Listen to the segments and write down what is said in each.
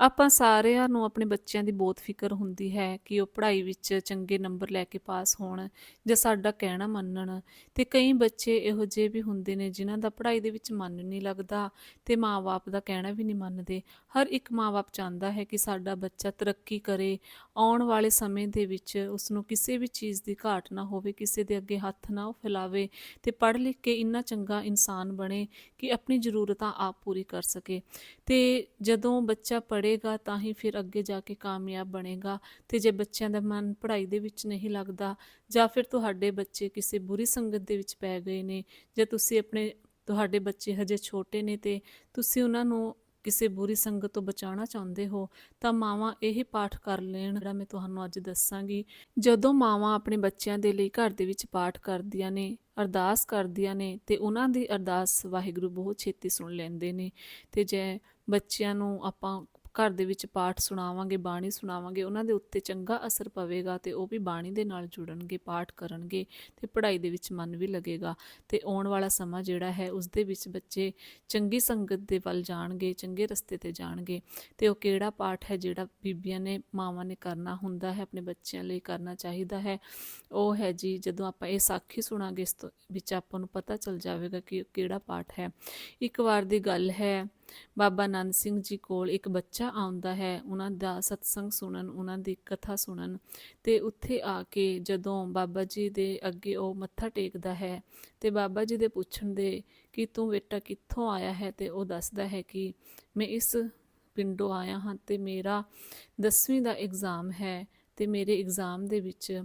ਆਪਾਂ ਸਾਰਿਆਂ ਨੂੰ, ਆਪਣੇ ਬੱਚਿਆਂ ਦੀ ਬਹੁਤ ਫਿਕਰ ਹੁੰਦੀ ਹੈ ਕਿ ਉਹ ਪੜ੍ਹਾਈ ਵਿੱਚ ਚੰਗੇ ਨੰਬਰ ਲੈ ਕੇ ਪਾਸ ਹੋਣ ਜਾਂ ਸਾਡਾ ਕਹਿਣਾ ਮੰਨਣ। ਤੇ ਕਈ ਬੱਚੇ ਇਹੋ ਜਿਹੇ ਵੀ ਹੁੰਦੇ ਨੇ ਜਿਨ੍ਹਾਂ ਦਾ ਪੜ੍ਹਾਈ ਦੇ ਵਿੱਚ ਮਨ ਨਹੀਂ ਲੱਗਦਾ ਤੇ ਮਾਪੇ ਦਾ ਕਹਿਣਾ ਵੀ ਨਹੀਂ ਮੰਨਦੇ। ਹਰ ਇੱਕ ਮਾਪੇ ਚਾਹੁੰਦਾ ਹੈ ਕਿ ਸਾਡਾ ਬੱਚਾ ਤਰੱਕੀ ਕਰੇ। ਆਉਣ ਵਾਲੇ ਸਮੇਂ ਦੇ ਵਿੱਚ ਉਸ ਨੂੰ ਕਿਸੇ ਵੀ ਚੀਜ਼ ਦੀ ਘਾਟ ਨਾ ਹੋਵੇ, ਕਿਸੇ ਦੇ ਅੱਗੇ ਹੱਥ ਨਾ ਉਹ ਫੈਲਾਵੇ ਤੇ ਪੜ੍ਹ ਲਿਖ ਕੇ ਇੰਨਾ ਚੰਗਾ ਇਨਸਾਨ ਬਣੇ ਕਿ ਆਪਣੀ ਜ਼ਰੂਰਤਾਂ ਆਪ ਪੂਰੀ ਕਰ ਸਕੇ। ਤੇ ਜਦੋਂ ਬੱਚਾ ਪੜ੍ਹੇਗਾ ਤਾਂ ਹੀ ਫਿਰ ਅੱਗੇ ਜਾ ਕੇ ਕਾਮਯਾਬ ਬਣੇਗਾ। ਤੇ ਜੇ ਬੱਚਿਆਂ ਦਾ ਮਨ ਪੜ੍ਹਾਈ ਦੇ ਵਿੱਚ ਨਹੀਂ ਲੱਗਦਾ ਜਾਂ ਫਿਰ ਤੁਹਾਡੇ ਬੱਚੇ ਕਿਸੇ ਬੁਰੀ ਸੰਗਤ ਦੇ ਵਿੱਚ ਪੈ ਗਏ ਨੇ ਜਾਂ ਤੁਸੀਂ ਆਪਣੇ ਤੁਹਾਡੇ ਬੱਚੇ ਹਜੇ ਛੋਟੇ ਨੇ ਤੇ ਤੁਸੀਂ ਉਹਨਾਂ ਨੂੰ ਕਿਸੇ ਬੁਰੀ ਸੰਗਤ ਤੋਂ ਬਚਾਉਣਾ ਚਾਹੁੰਦੇ ਹੋ, ਤਾਂ ਮਾਵਾਂ ਇਹ ਪਾਠ ਕਰ ਲੈਣ ਜਿਹੜਾ ਮੈਂ ਤੁਹਾਨੂੰ ਅੱਜ ਦੱਸਾਂਗੀ। ਜਦੋਂ ਮਾਵਾਂ ਆਪਣੇ ਬੱਚਿਆਂ ਦੇ ਲਈ ਘਰ ਦੇ ਵਿੱਚ ਪਾਠ ਕਰਦੀਆਂ ਨੇ, ਅਰਦਾਸ ਕਰਦੀਆਂ ਨੇ, ਤੇ ਉਹਨਾਂ ਦੀ ਅਰਦਾਸ ਵਾਹਿਗੁਰੂ ਬਹੁਤ ਛੇਤੀ ਸੁਣ ਲੈਂਦੇ ਨੇ। ਤੇ ਜੇ ਬੱਚਿਆਂ ਨੂੰ ਆਪਾਂ ਘਰ ਦੇ ਵਿੱਚ ਪਾਠ ਸੁਣਾਵਾਂਗੇ, ਬਾਣੀ ਸੁਣਾਵਾਂਗੇ, ਉਹਨਾਂ ਦੇ ਉੱਤੇ ਚੰਗਾ ਅਸਰ ਪਵੇਗਾ ਤੇ ਉਹ ਵੀ ਬਾਣੀ ਦੇ ਨਾਲ ਜੁੜਨਗੇ, ਪਾਠ ਕਰਨਗੇ ਤੇ ਪੜ੍ਹਾਈ ਦੇ ਵਿੱਚ ਮਨ ਵੀ ਲੱਗੇਗਾ। ਤੇ ਆਉਣ ਵਾਲਾ ਸਮਾਂ ਜਿਹੜਾ ਹੈ, ਉਸ ਦੇ ਵਿੱਚ ਬੱਚੇ ਚੰਗੀ ਸੰਗਤ ਦੇ ਵੱਲ ਜਾਣਗੇ, ਚੰਗੇ ਰਸਤੇ ਤੇ ਜਾਣਗੇ। ਤੇ ਉਹ ਕਿਹੜਾ ਪਾਠ ਹੈ, ਜਿਹੜਾ ਬੀਬੀਆਂ ਨੇ, ਮਾਵਾਂ ਨੇ ਕਰਨਾ ਹੁੰਦਾ ਹੈ, ਆਪਣੇ ਬੱਚਿਆਂ ਲਈ ਕਰਨਾ ਚਾਹੀਦਾ ਹੈ, ਉਹ ਹੈ ਜੀ, ਜਦੋਂ ਆਪਾਂ ਇਹ ਸਾਖੀ ਸੁਣਾਂਗੇ, ਇਸ ਤੋਂ ਵਿੱਚ ਆਪਾਂ ਨੂੰ ਪਤਾ ਚੱਲ ਜਾਵੇਗਾ ਕਿ ਕਿਹੜਾ ਪਾਠ ਹੈ। ਇੱਕ ਵਾਰ ਦੀ ਗੱਲ ਹੈ ਬਾਬਾ ਆਨੰਦ ਸਿੰਘ ਜੀ ਕੋਲ ਇੱਕ ਬੱਚਾ ਆਉਂਦਾ ਹੈ, ਉਹਨਾਂ ਦਾ ਸਤਸੰਗ ਸੁਣਨ, ਉਹਨਾਂ ਦੀ ਕਥਾ ਸੁਣਨ ਤੇ ਉੱਥੇ ਆ ਕੇ ਜਦੋਂ ਬਾਬਾ ਜੀ ਦੇ ਅੱਗੇ ਉਹ ਮੱਥਾ ਟੇਕਦਾ ਹੈ ਤੇ ਬਾਬਾ ਜੀ ਦੇ ਪੁੱਛਣ ਦੇ ਕਿ ਤੂੰ ਬੇਟਾ ਕਿੱਥੋਂ ਆਇਆ ਹੈ ਤੇ ਉਹ ਦੱਸਦਾ ਹੈ ਕਿ ਮੈਂ ਇਸ ਪਿੰਡੋਂ ਆਇਆ ਹਾਂ ਤੇ ਮੇਰਾ 10ਵੀਂ ਦਾ ਐਗਜ਼ਾਮ ਹੈ ਤੇ ਮੇਰੇ ਐਗਜ਼ਾਮ ਦੇ ਵਿੱਚ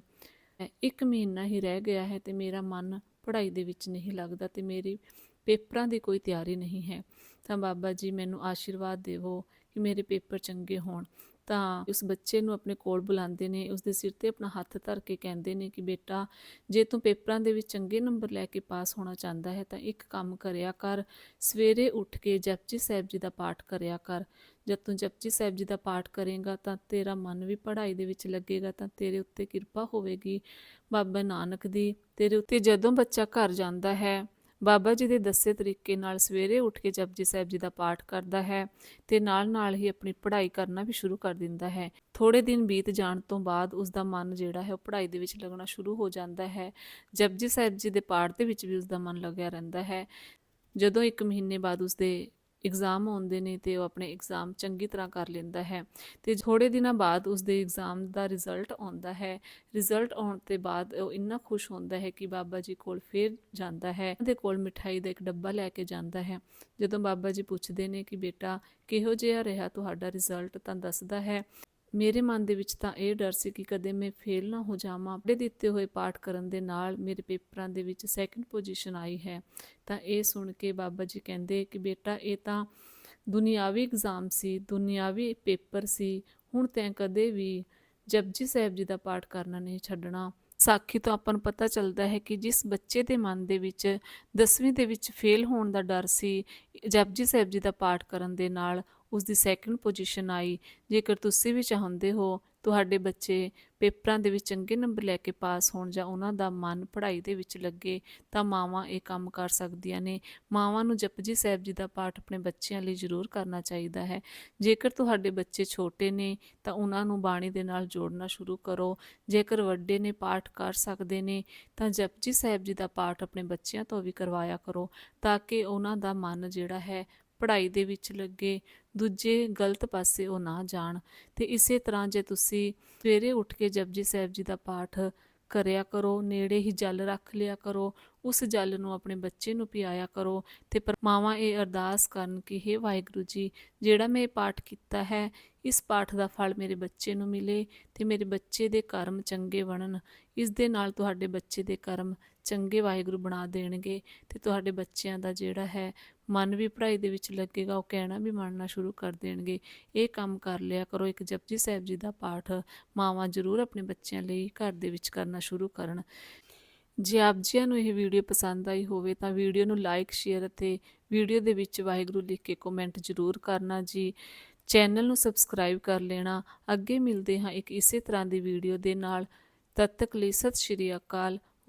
ਇੱਕ ਮਹੀਨਾ ਹੀ ਰਹਿ ਗਿਆ ਹੈ ਤੇ ਮੇਰਾ ਮਨ ਪੜ੍ਹਾਈ ਦੇ ਵਿੱਚ ਨਹੀਂ ਲੱਗਦਾ ਤੇ ਮੇਰੀ ਪੇਪਰਾਂ ਦੀ ਕੋਈ ਤਿਆਰੀ ਨਹੀਂ ਹੈ। ਤਾਂ ਬਾਬਾ ਜੀ ਮੈਨੂੰ ਆਸ਼ੀਰਵਾਦ ਦੇਵੋ ਕਿ ਮੇਰੇ ਪੇਪਰ ਚੰਗੇ ਹੋਣ। ਤਾਂ ਉਸ ਬੱਚੇ ਨੂੰ ਆਪਣੇ ਕੋਲ ਬੁਲਾਉਂਦੇ ਨੇ ਉਸ ਦੇ ਸਿਰ ਤੇ ਆਪਣਾ ਹੱਥ ਧਰ ਕੇ ਕਹਿੰਦੇ ਨੇ ਕਿ ਬੇਟਾ, ਜੇ ਤੂੰ ਪੇਪਰਾਂ ਦੇ ਵਿੱਚ ਚੰਗੇ ਨੰਬਰ ਲੈ ਕੇ ਪਾਸ ਹੋਣਾ ਚਾਹੁੰਦਾ ਹੈ ਤਾਂ ਇੱਕ ਕੰਮ ਕਰਿਆ ਕਰ, ਸਵੇਰੇ ਉੱਠ ਕੇ ਜਪਜੀ ਸਾਹਿਬ ਜੀ ਦਾ ਪਾਠ ਕਰਿਆ ਕਰ। ਜਦ ਤੂੰ ਜਪਜੀ ਸਾਹਿਬ ਜੀ ਦਾ ਪਾਠ ਕਰੇਗਾ ਤਾਂ ਤੇਰਾ ਮਨ ਵੀ ਪੜ੍ਹਾਈ ਦੇ ਵਿੱਚ ਲੱਗੇਗਾ ਤਾਂ ਤੇਰੇ ਉੱਤੇ ਕਿਰਪਾ ਹੋਵੇਗੀ। ਬਾਬਾ ਨਾਨਕ ਦੀ, ਤੇਰੇ ਉੱਤੇ ਜਦੋਂ ਬੱਚਾ ਘਰ ਜਾਂਦਾ ਹੈ ਬਾਬਾ ਜੀ ਦੇ ਦੱਸੇ ਤਰੀਕੇ ਨਾਲ ਸਵੇਰੇ ਉੱਠ ਕੇ ਜਪਜੀ ਸਾਹਿਬ ਜੀ ਦਾ ਪਾਠ ਕਰਦਾ ਹੈ ਤੇ ਨਾਲ-ਨਾਲ ਹੀ ਆਪਣੀ ਪੜ੍ਹਾਈ ਕਰਨਾ ਵੀ ਸ਼ੁਰੂ ਕਰ ਦਿੰਦਾ ਹੈ। ਥੋੜੇ ਦਿਨ ਬੀਤ ਜਾਣ ਤੋਂ ਬਾਅਦ ਉਸ ਦਾ ਮਨ ਜਿਹੜਾ ਹੈ ਉਹ ਪੜ੍ਹਾਈ ਦੇ ਵਿੱਚ ਲੱਗਣਾ ਸ਼ੁਰੂ ਹੋ ਜਾਂਦਾ ਹੈ। ਜਪਜੀ ਸਾਹਿਬ ਜੀ ਦੇ ਪਾਠ ਦੇ ਵਿੱਚ ਵੀ ਉਸ ਦਾ ਮਨ ਲੱਗਿਆ ਰਹਿੰਦਾ ਹੈ। ਜਦੋਂ 1 ਮਹੀਨੇ ਬਾਅਦ ਉਸ ਦੇ ਇਗਜ਼ਾਮ ਆਉਂਦੇ ਨੇ ਤੇ ਉਹ ਆਪਣੇ ਇਗਜ਼ਾਮ ਚੰਗੀ ਤਰ੍ਹਾਂ ਕਰ ਲੈਂਦਾ ਹੈ ਤੇ ਥੋੜੇ ਦਿਨਾਂ ਬਾਅਦ ਉਸ ਦੇ ਐਗਜ਼ਾਮ ਦਾ ਰਿਜ਼ਲਟ ਆਉਂਦਾ ਹੈ। ਰਿਜ਼ਲਟ ਆਉਣ ਤੇ ਬਾਅਦ ਉਹ ਇੰਨਾ ਖੁਸ਼ ਹੁੰਦਾ ਹੈ ਕਿ ਬਾਬਾ ਜੀ ਕੋਲ ਫੇਰ ਜਾਂਦਾ ਹੈ। ਉਹਦੇ ਕੋਲ ਮਿਠਾਈ ਦਾ ਇੱਕ ਡੱਬਾ ਲੈ ਕੇ ਜਾਂਦਾ ਹੈ। ਜਦੋਂ ਬਾਬਾ ਜੀ ਪੁੱਛਦੇ ਨੇ ਕਿ ਬੇਟਾ ਕਿਹੋ ਜਿਹਾ ਰਿਹਾ ਤੁਹਾਡਾ ਰਿਜ਼ਲਟ ਤਾਂ ਦੱਸਦਾ ਹੈ। ਮੇਰੇ ਮਨ ਦੇ ਵਿੱਚ ਤਾਂ ਇਹ ਡਰ ਸੀ ਕਿ ਕਦੇ ਮੈਂ ਫੇਲ ਨਾ ਹੋ ਜਾਵਾਂ। ਆਪਣੇ ਦਿੱਤੇ ਹੋਏ ਪਾਠ ਕਰਨ ਦੇ ਨਾਲ ਮੇਰੇ ਪੇਪਰਾਂ ਦੇ ਵਿੱਚ ਸੈਕੰਡ ਪੋਜੀਸ਼ਨ ਆਈ ਹੈ। ਤਾਂ ਇਹ ਸੁਣ ਕੇ ਬਾਬਾ ਜੀ ਕਹਿੰਦੇ ਕਿ ਬੇਟਾ, ਇਹ ਤਾਂ ਦੁਨਿਆਵੀ ਐਗਜ਼ਾਮ ਸੀ, ਦੁਨਿਆਵੀ ਪੇਪਰ ਸੀ। ਹੁਣ ਤੈਂ ਕਦੇ ਵੀ ਜਪਜੀ ਸਾਹਿਬ ਜੀ ਦਾ ਪਾਠ ਕਰਨਾ ਨਹੀਂ ਛੱਡਣਾ। ਸਾਖੀ ਤੋਂ ਆਪਾਂ ਨੂੰ ਪਤਾ ਚੱਲਦਾ ਹੈ ਕਿ ਜਿਸ ਬੱਚੇ ਦੇ ਮਨ ਦੇ ਵਿੱਚ 10ਵੀਂ ਦੇ ਵਿੱਚ ਫੇਲ ਹੋਣ ਦਾ ਡਰ ਸੀ, ਜਪਜੀ ਸਾਹਿਬ ਜੀ ਦਾ ਪਾਠ ਕਰਨ ਦੇ ਨਾਲ ਉਸ ਦੀ ਸੈਕੰਡ ਪੋਜੀਸ਼ਨ ਆਈ। ਜੇਕਰ ਤੁਸੀਂ ਵੀ ਚਾਹੁੰਦੇ ਹੋ ਤੁਹਾਡੇ ਬੱਚੇ ਪੇਪਰਾਂ ਦੇ ਵਿੱਚ ਚੰਗੇ ਨੰਬਰ ਲੈ ਕੇ ਪਾਸ ਹੋਣ ਜਾਂ ਉਹਨਾਂ ਦਾ ਮਨ ਪੜ੍ਹਾਈ ਦੇ ਵਿੱਚ ਲੱਗੇ, ਤਾਂ ਮਾਵਾਂ ਇਹ ਕੰਮ ਕਰ ਸਕਦੀਆਂ ਨੇ। ਮਾਵਾਂ ਨੂੰ ਜਪਜੀ ਸਾਹਿਬ ਜੀ ਦਾ ਪਾਠ ਆਪਣੇ ਬੱਚਿਆਂ ਲਈ ਜ਼ਰੂਰ ਕਰਨਾ ਚਾਹੀਦਾ ਹੈ। ਜੇਕਰ ਤੁਹਾਡੇ ਬੱਚੇ ਛੋਟੇ ਨੇ, ਤਾਂ ਉਹਨਾਂ ਨੂੰ ਬਾਣੀ ਦੇ ਨਾਲ ਜੋੜਨਾ ਸ਼ੁਰੂ ਕਰੋ। ਜੇਕਰ ਵੱਡੇ ਨੇ, ਪਾਠ ਕਰ ਸਕਦੇ ਨੇ, ਤਾਂ ਜਪਜੀ ਸਾਹਿਬ ਜੀ ਦਾ ਪਾਠ ਆਪਣੇ ਬੱਚਿਆਂ ਤੋਂ ਵੀ ਕਰਵਾਇਆ ਕਰੋ, ਤਾਂ ਕਿ ਉਹਨਾਂ ਦਾ ਮਨ ਜਿਹੜਾ ਹੈ ਪੜ੍ਹਾਈ ਦੇ ਵਿੱਚ ਲੱਗੇ, ਦੂਜੇ ਗਲਤ ਪਾਸੇ ਉਹ ਨਾ ਜਾਣ। ਤੇ ਇਸੇ ਤਰ੍ਹਾਂ ਜੇ ਤੁਸੀਂ ਸਵੇਰੇ ਉੱਠ ਕੇ ਜਪਜੀ ਸਾਹਿਬ ਜੀ ਦਾ ਪਾਠ ਕਰਿਆ ਕਰੋ, ਨੇੜੇ ਹੀ ਜਲ ਰੱਖ ਲਿਆ ਕਰੋ, ਉਸ ਜਲ ਨੂੰ ਆਪਣੇ ਬੱਚੇ ਨੂੰ ਪਿਆਇਆ ਕਰੋ ਤੇ ਪਰਮਾਵਾ ਇਹ ਅਰਦਾਸ ਕਰਨ ਕਿ हे ਵਾਹਿਗੁਰੂ ਜੀ, ਜਿਹੜਾ ਮੈਂ ਇਹ ਪਾਠ ਕੀਤਾ ਹੈ, ਇਸ ਪਾਠ ਦਾ ਫਲ ਮੇਰੇ ਬੱਚੇ ਨੂੰ ਮਿਲੇ ਤੇ ਮੇਰੇ ਬੱਚੇ ਦੇ ਕਰਮ ਚੰਗੇ ਬਣਨ। ਇਸ ਦੇ ਨਾਲ ਤੁਹਾਡੇ ਬੱਚੇ ਦੇ ਕਰਮ ਚੰਗੇ ਵਾਹਿਗੁਰੂ ਬਣਾ ਦੇਣਗੇ ਤੇ ਤੁਹਾਡੇ ਬੱਚਿਆਂ ਦਾ ਜਿਹੜਾ ਹੈ ਮਨ ਵੀ ਪੜ੍ਹਾਈ ਦੇ ਵਿੱਚ ਲੱਗੇਗਾ, ਉਹ ਕਹਿਣਾ ਵੀ ਮੰਨਣਾ ਸ਼ੁਰੂ ਕਰ ਦੇਣਗੇ। ਇਹ ਕੰਮ ਕਰ ਲਿਆ ਕਰੋ, ਇੱਕ ਜਪਜੀ ਸਾਹਿਬ ਜੀ ਦਾ ਪਾਠ ਮਾਵਾਂ ਜ਼ਰੂਰ ਆਪਣੇ ਬੱਚਿਆਂ ਲਈ ਘਰ ਦੇ ਵਿੱਚ ਕਰਨਾ ਸ਼ੁਰੂ ਕਰਨ। ਜੇ ਆਪ ਜੀਆਂ ਨੂੰ ਇਹ ਵੀਡੀਓ ਪਸੰਦ ਆਈ ਹੋਵੇ ਤਾਂ ਵੀਡੀਓ ਨੂੰ ਲਾਈਕ, ਸ਼ੇਅਰ ਅਤੇ ਵੀਡੀਓ ਦੇ ਵਿੱਚ ਵਾਹਿਗੁਰੂ ਲਿਖ ਕੇ ਕਮੈਂਟ ਜ਼ਰੂਰ ਕਰਨਾ ਜੀ। ਚੈਨਲ ਨੂੰ ਸਬਸਕ੍ਰਾਈਬ ਕਰ ਲੈਣਾ। ਅੱਗੇ ਮਿਲਦੇ ਹਾਂ ਇੱਕ ਇਸੇ ਤਰ੍ਹਾਂ ਦੀ ਵੀਡੀਓ ਦੇ ਨਾਲ। ਤਦ ਤੱਕ ਲਈ ਸਤਿ ਸ਼੍ਰੀ ਅਕਾਲ।